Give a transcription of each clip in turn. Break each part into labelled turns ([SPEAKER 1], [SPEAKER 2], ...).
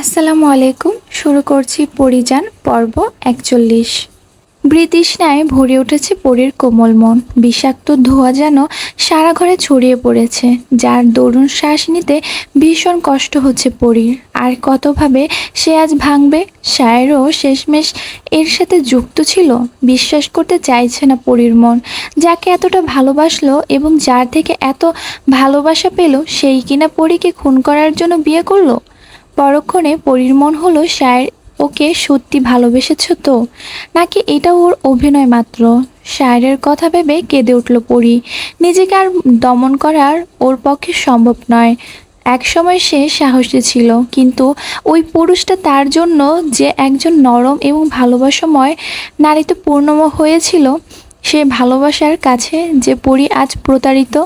[SPEAKER 1] আসসালামু আলাইকুম। শুরু করছি পরিযান পর্ব একচল্লিশ। বৃতৃষ্ণায় ভরে উঠেছে পরীর কোমল মন। বিষাক্ত ধোঁয়া যেন সারা ঘরে ছড়িয়ে পড়েছে, যার দরুণ শ্বাস নিতে ভীষণ কষ্ট হচ্ছে পরীর। আর কতভাবে সে আজ ভাঙবে সায়েরও শেষমেশ এর সাথে যুক্ত ছিল, বিশ্বাস করতে চাইছে না পরীর মন। যাকে এতটা ভালোবাসলো এবং যার থেকে এত ভালোবাসা পেল, সেই কিনা পরীকে খুন করার জন্য বিয়ে করল? পরক্ষণে পরীর মন হলো শায়ের, ওকে সত্যি ভালোবেসেছ তো? নাকি এটা ওর অভিনয় মাত্র? শায়ের কথা ভেবে কেঁদে উঠল পরী। নিজেকে আর দমন করার ওর পক্ষে সম্ভব নয়। একসময় সে সাহসী ছিল, কিন্তু ওই পুরুষটা তার জন্য যে একজন নরম এবং ভালোবাসাময় নারীতে পূর্ণ হয়েছিল, সে ভালোবাসার কাছে যে পরী আজ প্রতারিত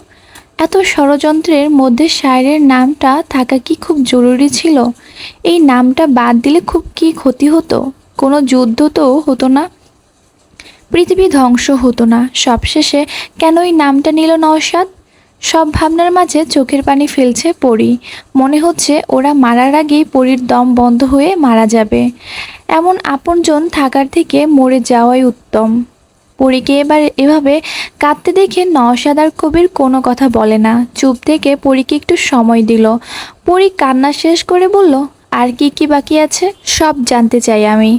[SPEAKER 1] এত ষড়যন্ত্রের মধ্যে শায়ের নামটা থাকা কি খুব জরুরি ছিল? এই নামটা বাদ দিলে খুব কি ক্ষতি হতো? কোনো যুদ্ধ তো হতো না। পৃথিবী ধ্বংস হতো না। সবশেষে কেন এই নামটা নিল নওশাদ? সব ভাবনার মাঝে চোখের পানি ফেলছে পরি। মনে হচ্ছে ওরা মারার আগেই পরির দম বন্ধ হয়ে মারা যাবে। এমন আপনজন থাকার থেকে মরে যাওয়াই উত্তম। পরীকে এবার এভাবে কাঁদতে দেখে নওশাদ আর কবির কোনো কথা বলে না। চুপ থেকে পরীকে একটু সময় দিল। পরী কান্না শেষ করে বলল, আর কি কি বাকি আছে? সব জানতে চাই আমি।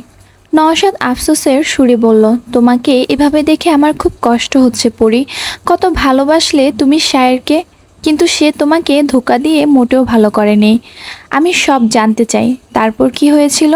[SPEAKER 1] নওশাদ আফসোসের সুরে বলল, তোমাকে এভাবে দেখে আমার খুব কষ্ট হচ্ছে পড়ি কত ভালোবাসলে তুমি শায়েরকে, কিন্তু সে তোমাকে ধোকা দিয়ে মোটেও ভালো করেনি। আমি সব জানতে চাই। তারপর কি হয়েছিল?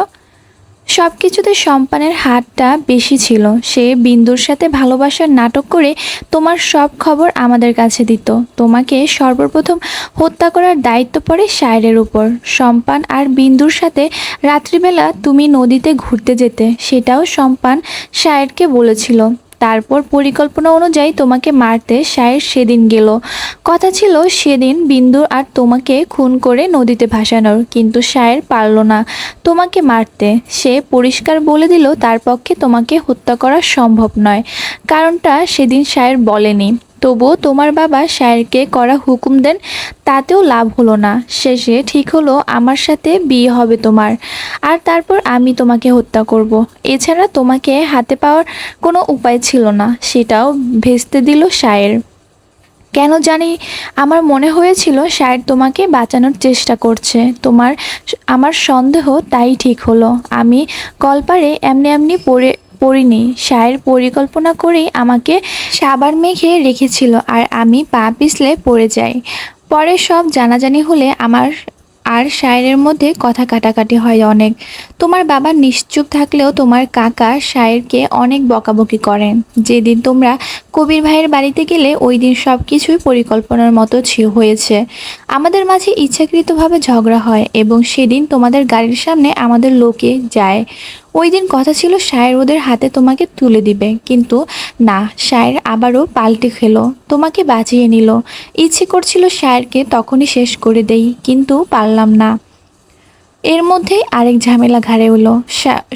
[SPEAKER 1] সব কিছুতে সম্পানের হাতটা বেশি ছিল। সে বিন্দুর সাথে ভালোবাসার নাটক করে তোমার সব খবর আমাদের কাছে দিত। তোমাকে সর্বপ্রথম হত্যা করার দায়িত্ব পড়ে সায়রের উপর। সম্পান আর বিন্দুর সাথে রাত্রিবেলা তুমি নদীতে ঘুরতে যেতে, সেটাও সম্পান সায়েরকে বলেছিল। তারপর পরিকল্পনা অনুযায়ী তোমাকে মারতে সায়ের সেদিন গেল। কথা ছিল, সেদিন বিন্দু আর তোমাকে খুন করে নদীতে ভাসানোর, কিন্তু সায়ের পারল না তোমাকে মারতে। সে পরিষ্কার বলে দিল, তার পক্ষে তোমাকে হত্যা করা সম্ভব নয়। কারণটা সেদিন সায়ের বলেনি। তবুও তোমার বাবা শায়েরকে করা হুকুম দেন, তাতেও লাভ হলো না। শেষে ঠিক হলো, আমার সাথে বিয়ে হবে তোমার, আর তারপর আমি তোমাকে হত্যা করব। এছাড়া তোমাকে হাতে পাওয়ার কোনো উপায় ছিল না, সেটাও ভেস্তে দিল শায়ের। কেন জানি, আমার মনে হয়েছিল শায়ের তোমাকে বাঁচানোর চেষ্টা করছে। তোমার, আমার সন্দেহ তাই ঠিক হলো। আমি কলপারে এমনি এমনি পড়ে পড়িনি। সায়ের পরিকল্পনা করেই আমাকে সাবার মেঘে রেখেছিল আর আমি পা পিছলে পড়ে যাই। পরে সব জানাজানি হলে আমার আর শায়ের মধ্যে কথা কাটাকাটি হয় অনেক। তোমার বাবা নিশ্চুপ থাকলেও তোমার কাকা শায়েরকে অনেক বকাবকি করেন। যেদিন তোমরা কবির ভাইয়ের বাড়িতে গেলে ওই দিন সব কিছুই পরিকল্পনার মতো হয়েছে। আমাদের মাঝে ইচ্ছাকৃতভাবে ঝগড়া হয় এবং সেদিন তোমাদের গাড়ির সামনে আমাদের লোকে যায়। ওই দিন কথা ছিল শায়ের ওদের হাতে তোমাকে তুলে দিবে। কিন্তু না, শায়ের আবারও পাল্টে খেলো, তোমাকে বাঁচিয়ে নিল। ইচ্ছে করছিল শায়েরকে তখনই শেষ করে দেই, কিন্তু পারলাম না। এর মধ্যেই আরেক ঝামেলা ঘাড়ে হলো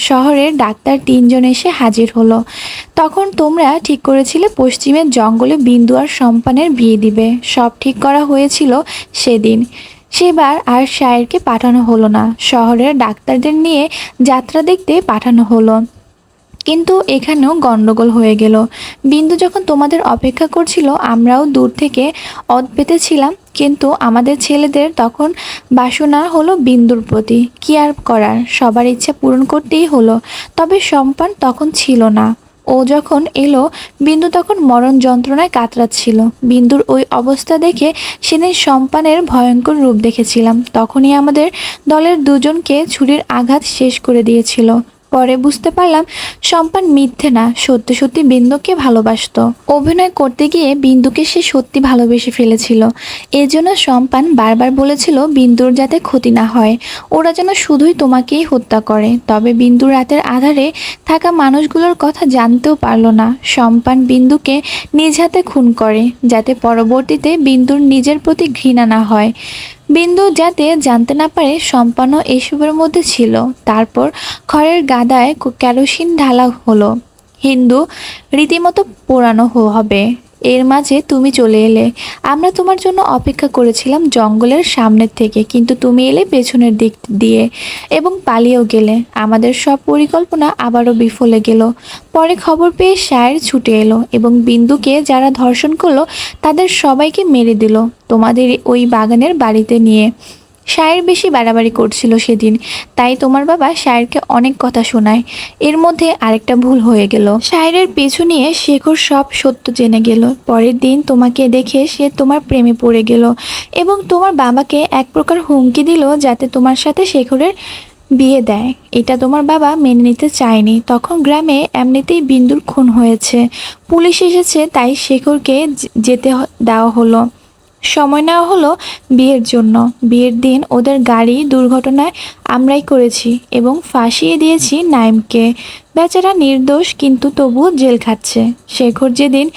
[SPEAKER 1] শহরের ডাক্তার তিনজন এসে হাজির হলো। তখন তোমরা ঠিক করেছিলে পশ্চিমের জঙ্গলে বিন্দু আর সম্পানের বিয়ে দিবে। সব ঠিক করা হয়েছিল সেদিন। সেবার আর শায়েরকে পাঠানো হলো না। শহরের ডাক্তারদের নিয়ে যাত্রা দেখতে পাঠানো হলো। কিন্তু এখানেও গণ্ডগোল হয়ে গেল। বিন্দু যখন তোমাদের অপেক্ষা করছিল, আমরাও দূর থেকে অদ পেতেছিলাম, কিন্তু আমাদের ছেলেদের তখন বাসনা হলো বিন্দুর প্রতি। কি আর করার? সবার ইচ্ছা পূরণ করতেই হলো। তবে সম্পান তখন ছিল না। ও যখন এলো, বিন্দু তখন মরণ যন্ত্রণায় কাতরাচ্ছিল। বিন্দুর ওই অবস্থা দেখে সেদিন সম্পানের ভয়ঙ্কর রূপ দেখেছিলাম। তখনই আমাদের দলের দুজনকে ছুরির আঘাত শেষ করে দিয়েছিল। পরে বুঝতে পারলাম সম্পান মিথ্যে না, সত্যি সত্যি বিন্দুকে ভালোবাসত। অভিনয় করতে গিয়ে বিন্দুকে সে সত্যি ভালোবেসে ফেলেছিল। এজন্য সম্পান বারবার বলেছিল বিন্দুর যাতে ক্ষতি না হয়। ওরা যেন শুধুই তোমাকেই হত্যা করে। তবে বিন্দুর রাতের আধারে থাকা মানুষগুলোর কথা জানতেও পারল না। সম্পান বিন্দুকে নিজ হাতে খুন করে, যাতে পরবর্তীতে বিন্দুর নিজের প্রতি ঘৃণা না হয়। বিন্দু যাতে জানতে না পারে সম্পন্ন এসবের মধ্যে ছিল। তারপর খড়ের গাদায় ক্যারোসিন ঢালা হলো। হিন্দু রীতিমতো পোড়ানো হবে। এর মাঝে তুমি চলে এলে। আমরা তোমার জন্য অপেক্ষা করেছিলাম জঙ্গলের সামনের থেকে, কিন্তু তুমি এলে পেছনের দিক দিয়ে এবং পালিয়েও গেলে। আমাদের সব পরিকল্পনা আবারও বিফলে গেল। পরে খবর পেয়ে শায়ের ছুটে এলো এবং বিন্দুকে যারা ধর্ষণ করল, তাদের সবাইকে মেরে দিল। তোমাদের ওই বাগানের বাড়িতে নিয়ে শায়ের বেশি বাড়াবাড়ি করছিল সেদিন। তাই তোমার বাবা শায়েরকে অনেক কথা শোনায়। এর মধ্যে আরেকটা ভুল হয়ে গেল। শায়েরের পিছু নিয়ে শেখর সব সত্য জেনে গেল। পরের দিন তোমাকে দেখে সে তোমার প্রেমে পড়ে গেল এবং তোমার বাবাকে এক প্রকার হুমকি দিল যাতে তোমার সাথে শেখরের বিয়ে দেয়। এটা তোমার বাবা মেনে নিতে চায়নি। তখন গ্রামে এমনিতেই বিন্দুর খুন হয়েছে। পুলিশ এসেছে, তাই শেখরকে যেতে দেওয়া হলো। সময় নেওয়া হলো বিয়ের জন্য। বিয়ের দিন ওদের গাড়ি দুর্ঘটনায় আমরাই করেছি এবং ফাঁসিয়ে দিয়েছি নাইমকে। বেচারা নির্দোষ কিন্তু তবু জেল খাচ্ছে। শেখর যেদিন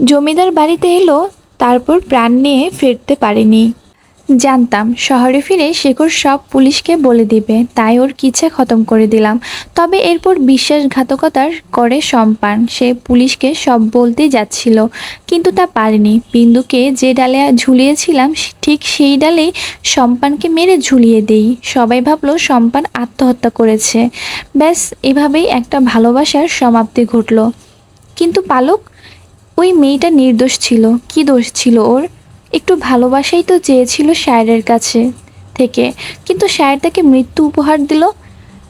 [SPEAKER 1] জমিদার বাড়িতে এলো, তারপর প্রাণ নিয়ে ফিরতে পারেনি। জানতাম, শহরে ফিরে শেখর সব পুলিশকে বলে দিবে, তাই ওর কিচ্ছা খতম করে দিলাম। তবে এরপর বিশ্বাসঘাতকতার করে সম্পান, সে পুলিশকে সব বলতেই যাচ্ছিল, কিন্তু তা পারেনি। বিন্দুকে যে ডালে ঝুলিয়েছিলাম, ঠিক সেই ডালেই সম্পানকে মেরে ঝুলিয়ে দেই। সবাই ভাবলো সম্পান আত্মহত্যা করেছে। ব্যাস, এভাবেই একটা ভালোবাসার সমাপ্তি ঘটলো। কিন্তু পালক, ওই মেয়েটা নির্দোষ ছিল। কি দোষ ছিল ওর? একটু ভালোবাসাই তো চেয়েছিল শায়ের কাছে থেকে। কিন্তু শায়ের তাকে মৃত্যু উপহার দিল।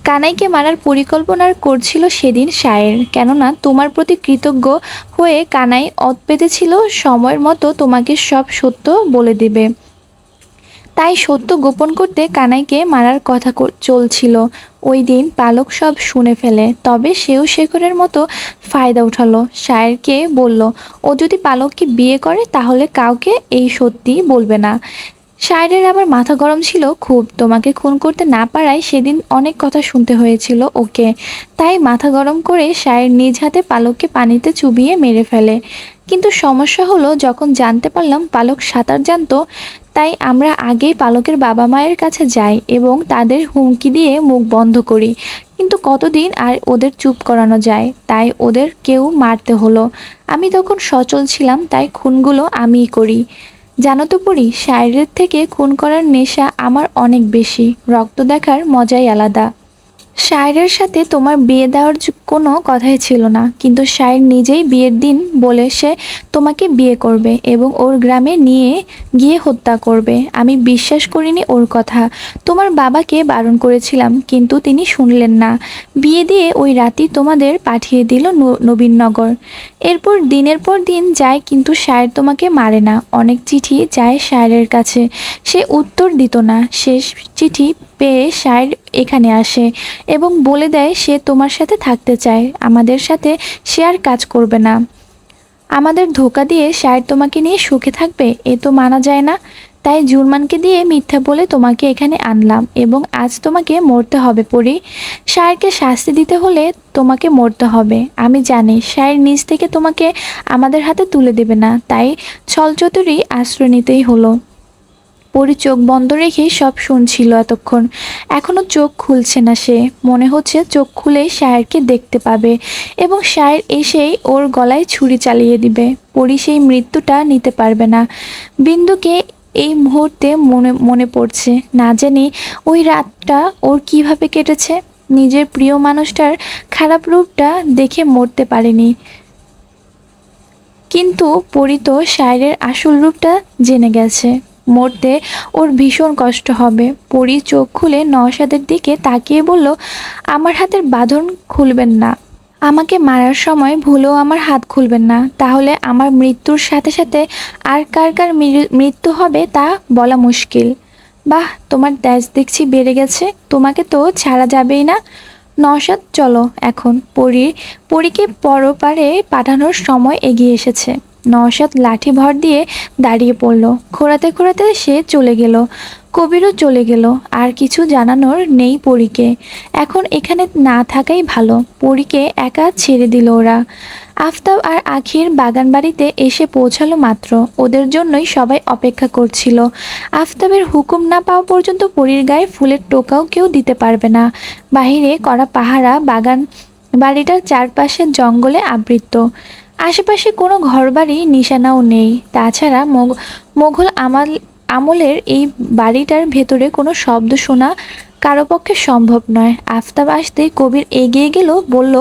[SPEAKER 1] কানাইকে মারার পরিকল্পনার করছিল সেদিন শায়ের। কেননা তোমার প্রতি কৃতজ্ঞ হয়ে কানাই অত পেতেছিল, সময়ের মতো তোমাকে সব সত্য বলে দেবে। তাই সত্য গোপন করতে কানাইকে মারার কথা চলছিল। ওই দিন পালক সব শুনে ফেলে, তবে সেও শেখরের মতো ফায়দা উঠালো। শায়েরকে বলল, ও যদি পালককে বিয়ে করে, তাহলে কাউকে এই সত্যি বলবে না। শায়েরের আবার মাথা গরম ছিল খুব। তোমাকে খুন করতে না পারায় সেদিন অনেক কথা শুনতে হয়েছিল ওকে। তাই মাথা গরম করে শায়ের নিজ হাতে পালককে পানিতে চুবিয়ে মেরে ফেলে। কিন্তু সমস্যা হলো, যখন জানতে পারলাম পালক সাঁতার জানতো তাই আমরা আগেই পালকের বাবা মায়ের কাছে যাই এবং তাদের হুমকি দিয়ে মুখ বন্ধ করি। কিন্তু কতদিন আর ওদের চুপ করানো যায়? তাই ওদের কেউ মারতে হলো। আমি তখন সচল ছিলাম, তাই খুনগুলো আমিই করি। জানো তো পড়ি শারীরের থেকে খুন করার নেশা আমার অনেক বেশি। রক্ত দেখার মজাই আলাদা। শায়েরের সাথে তোমার বিয়ে দেওয়ার কোনো কথাই ছিল না। কিন্তু শায়ের নিজেই বিয়ের দিন বলে সে তোমাকে বিয়ে করবে এবং ওর গ্রামে নিয়ে গিয়ে হত্যা করবে। আমি বিশ্বাস করিনি ওর কথা। তোমার বাবাকে বারণ করেছিলাম, কিন্তু তিনি শুনলেন না। বিয়ে দিয়ে ওই রাতি তোমাদের পাঠিয়ে দিল ন- নবীননগর এরপর দিনের পর দিন যায়, কিন্তু শায়ের তোমাকে মারে না। অনেক চিঠি যায় শায়েরের কাছে। সে উত্তর দিত না। শেষ চিঠি পেয়ে শায়ের এখানে আসে এবং বলে দেয়, সে তোমার সাথে থাকতে চায়। আমাদের সাথে সে আর কাজ করবে না। আমাদের ধোকা দিয়ে শায়ের তোমাকে নিয়ে সুখে থাকবে? এ তো মানা যায় না। তাই জুরমানকে দিয়ে মিথ্যা বলে তোমাকে এখানে আনলাম এবং আজ তোমাকে মরতে হবে পরি। শায়েরকে শাস্তি দিতে হলে তোমাকে মরতে হবে। আমি জানি শায়ের নিজ থেকে তোমাকে আমাদের হাতে তুলে দেবে না। তাই ছলচতুরি আশ্রয় নিতেই হলো। পরি চোখ বন্ধ রেখে সব শুনছিল এতক্ষণ। এখনও চোখ খুলছে না সে। মনে হচ্ছে চোখ খুলে শায়েরকে দেখতে পাবে এবং শায়ের এসেই ওর গলায় ছুরি চালিয়ে দিবে। পরি সেই মৃত্যুটা নিতে পারবে না। বিন্দুকে এই মুহূর্তে মনে মনে পড়ছে। না জানি ওই রাতটা ওর কীভাবে কেটেছে। নিজের প্রিয় মানুষটার খারাপ রূপটা দেখে মরতে পারেনি। কিন্তু পরি তো শায়ের আসল রূপটা জেনে গেছে। মরতে ওর ভীষণ কষ্ট হবে। পরি চোখ খুলে নওশাদের দিকে তাকিয়ে বলল, আমার হাতের বাঁধন খুলবেন না। আমাকে মারার সময় ভুলেও আমার হাত খুলবেন না। তাহলে আমার মৃত্যুর সাথে সাথে আর কার কার মৃত্যু হবে তা বলা মুশকিল। বাহ, তোমার তেজ দেখছি বেড়ে গেছে। তোমাকে তো ছাড়া যাবেই না। নসাদ চলো এখন। পরি পরীকে পরপারে পাঠানোর সময় এগিয়ে এসেছে। নসাদ লাঠি ভর দিয়ে দাঁড়িয়ে পড়ল। খোঁড়াতে খোঁড়াতে সে চলে গেল। কবিরও চলে গেল। আর কিছু জানানোর নেই পরীকে। এখন এখানে না থাকাই ভালো। পরীকে একা ছেড়ে দিল ওরা। আফতাব আর আখির বাগান বাড়িতে এসে পৌঁছালো মাত্র। ওদের জন্যই সবাই অপেক্ষা করছিল। আফতাবের হুকুম না পাওয়া পর্যন্ত পরীর গায়ে ফুলের টোকাও কেউ দিতে পারবে না। বাহিরে করা পাহারা বাগান বাড়িটার চারপাশে জঙ্গলে আবৃত। আশেপাশে কোনো ঘরবাড়ি নিশানাও নেই। তাছাড়া মোঘল আমাল আমলের এই বাড়িটার ভেতরে কোনো শব্দ শোনা কারও পক্ষে সম্ভব নয়। আফতাব আসতে কবির এগিয়ে গেল, বলল,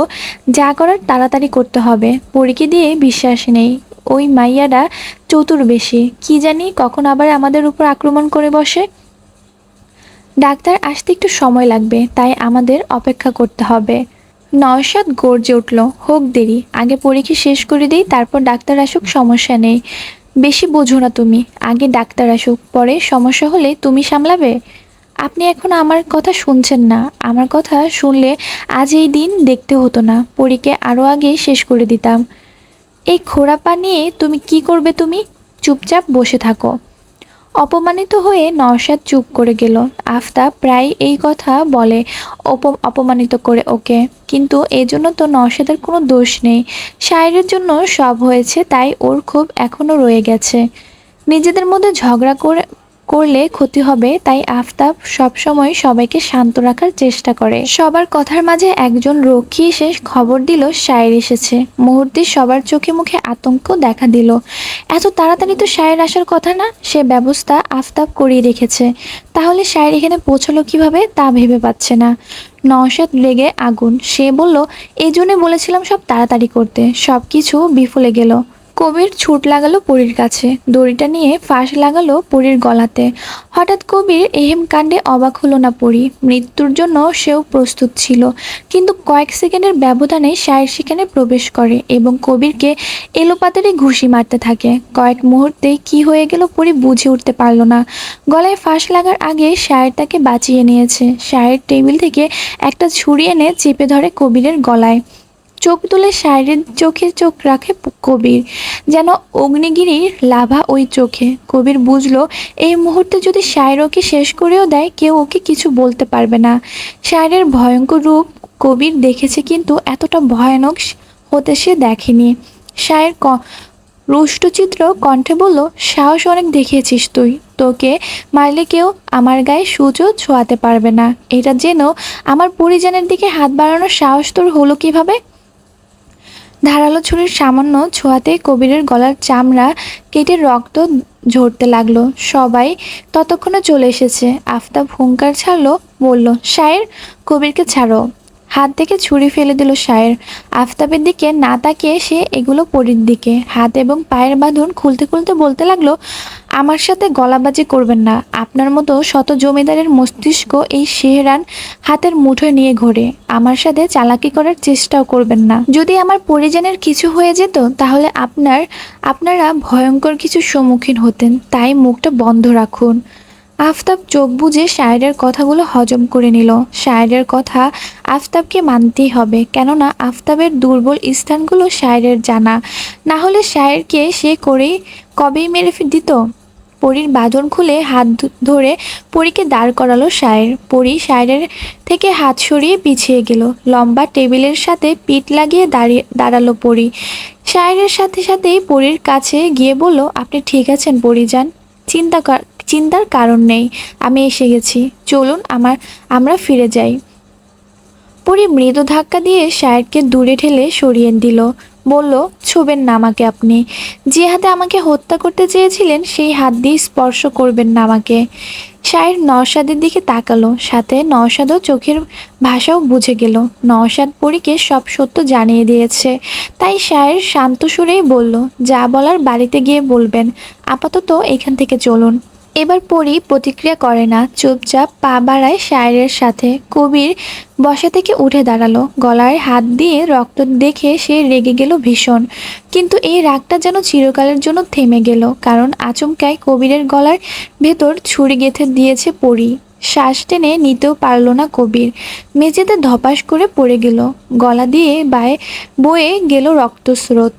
[SPEAKER 1] যা করার তাড়াতাড়ি করতে হবে। পরীকে দিয়ে বিশ্বাস নেই। ওই মাইয়ারা চতুর বেশি। কি জানি কখন আবার আমাদের উপর আক্রমণ করে বসে? ডাক্তার, আসতে একটু সময় লাগবে। তাই আমাদের অপেক্ষা করতে হবে। নয়সাদ গর্জে উঠল, হোক দেরি, আগে পরীক্ষা শেষ করে দিই, তারপর ডাক্তার আসুক, সমস্যা নেই। বেশি বোঝো না তুমি, আগে ডাক্তার আসুক, পরে সমস্যা হলে তুমি সামলাবে? আপনি এখন আমার কথা শুনছেন না, আমার কথা শুনলে আজ এই দিন দেখতে হতো না পরীকে আরও আগে শেষ করে দিতাম। এই খোড়াপা নিয়ে তুমি কি করবে তুমি? চুপচাপ বসে থাকো। অপমানিত হয়ে নওশাদ চুপ করে গেল। আফতাব প্রায় এই কথা বলে অপ- অপমানিত করে ওকে। কিন্তু এজন্য তো নওশাদের কোনো দোষ নেই। শায়ের জন্য সব হয়েছে, তাই ওর খুব এখনও রয়ে গেছে। নিজেদের মধ্যে ঝগড়া করে করলে ক্ষতি হবে, তাই আফতাব সবসময় সবাইকে শান্ত রাখার চেষ্টা করে। সবার কথার মাঝে একজন রক্ষী এসে খবর দিল, শায়ের এসেছে। মুহূর্তে সবার চোখে মুখে আতঙ্ক দেখা দিল। এত তাড়াতাড়ি তো শায়ের আসার কথা না? সে ব্যবস্থা আফতাব করিয়ে রেখেছে। তাহলে শায়ের এখানে পৌঁছালো কীভাবে তা ভেবে পাচ্ছে না। নওশাদ লেগে আগুন। সে বলল এই জন্যে বলেছিলাম সব তাড়াতাড়ি করতে। সব কিছু বিফলে গেল। কবির ছুট লাগালো পরীর কাছে। দড়িটা নিয়ে ফাঁস লাগালো পরীর গলাতে। হঠাৎ কবির এহেম কাণ্ডে অবাক হলো না পরী। মৃত্যুর জন্য সেও প্রস্তুত ছিল। কিন্তু কয়েক সেকেন্ডের ব্যবধানে শায়ের সেখানে প্রবেশ করে এবং কবিরকে এলোপাতারে ঘুষি মারতে থাকে। কয়েক মুহূর্তে কি হয়ে গেল পরি বুঝে উঠতে পারল না। গলায় ফাঁস লাগার আগে শায়ের তাকে বাঁচিয়ে নিয়েছে। শায়ের টেবিল থেকে একটা ছুরি এনে চেপে ধরে কবিরের গলায়। চোখ তুলে শায়ের চোখে চোখ রাখে কবির। যেন অগ্নিগিরির লাভা ওই চোখে। কবির বুঝলো, এই মুহূর্তে যদি শায়ের ওকে শেষ করেও দেয়, কেউ ওকে কিছু বলতে পারবে না। শায়ের ভয়ঙ্কর রূপ কবির দেখেছে কিন্তু এতটা ভয়ানক হতে সে দেখেনি। শায়ের ক রুষ্টচিত্র কণ্ঠে বলল, সাহস অনেক দেখিয়েছিস তুই। তোকে মারলে কেউ আমার গায়ে সূচও ছোঁয়াতে পারবে না। এটা যেন আমার পরিজনের দিকে হাত বাড়ানোর সাহস তোর হলো কীভাবে? ধারালো ছুরির সামান্য ছোঁয়াতে কবিরের গলার চামড়া কেটে রক্ত ঝরতে লাগল। সবাই ততক্ষণে চলে এসেছে। আফতাব হুঙ্কার ছাড়লো, বলল, শায়ের, কবিরকে ছাড়ো। হাত থেকে ছুরি ফেলে দিল শায়ের। আফতাবের দিকে না তাকিয়ে সে এগুলো পরির দিকে। হাত এবং পায়ের বাঁধন খুলতে খুলতে বলতে লাগল, আমার সাথে গলাবাজি করবেন না। আপনার মতো শত জমিদারের মস্তিষ্ক এই শেহরান হাতের মুঠোয় নিয়ে ঘোরে। আমার সাথে চালাকি করার চেষ্টাও করবেন না। যদি আমার পরিজনের কিছু হয়ে যেত, তাহলে আপনার, আপনারা ভয়ঙ্কর কিছু সম্মুখীন হতেন। তাই মুখটা বন্ধ রাখুন। আফতাব চোখ বুজে শায়েরের কথাগুলো হজম করে নিল। শায়েরের কথা আফতাবকে মানতেই হবে, কেননা আফতাবের দুর্বল স্থানগুলো শায়েরের জানা। না হলে শায়েরকে সে করেই কবেই মেরে দিত। পরীর বাঁধন খুলে হাত ধরে পরীকে দাঁড় করালো সায়ের পরী শায়েরের থেকে হাত সরিয়ে পিছিয়ে গেল। লম্বা টেবিলের সাথে পিঠ লাগিয়ে দাঁড়িয়ে, দাঁড়াল পরী। শায়েরের সাথে সাথেই পরীর কাছে গিয়ে বলল, আপনি ঠিক আছেন পরী যান চিন্তা চিন্তার কারণ নেই, আমি এসে গেছি। চলুন, আমার, আমরা ফিরে যাই। পরি মৃদু ধাক্কা দিয়ে শায়েরকে দূরে ঠেলে সরিয়ে দিল। বলল, ছোবেন না আমাকে আপনি। যে হাতে আমাকে হত্যা করতে চেয়েছিলেন, সেই হাত দিয়ে স্পর্শ করবেন না আমাকে। শায়ের নওশাদের দিকে তাকালো। সাথে নওশাদও চোখের ভাষাও বুঝে গেল। নওশাদ পরীকে সব সত্য জানিয়ে দিয়েছে। তাই শায়ের শান্ত সুরেই বলল, যা বলার বাড়িতে গিয়ে বলবেন। আপাতত এখান থেকে চলুন। এবার পরি প্রতিক্রিয়া করে না, চুপচাপ পা বাড়ায় শায়েরের সাথে। কবির বসা থেকে উঠে দাঁড়াল। গলায় হাত দিয়ে রক্ত দেখে সে রেগে গেল ভীষণ। কিন্তু এই রাগটা যেন চিরকালের জন্য থেমে গেল, কারণ আচমকায় কবিরের গলার ভেতর ছুরি গেঁথে দিয়েছে পরি। শ্বাস টেনে নিতেও পারল না কবির। মেঝেতে ধপাস করে পড়ে গেল। গলা দিয়ে বায়ে বয়ে গেল রক্তস্রোত।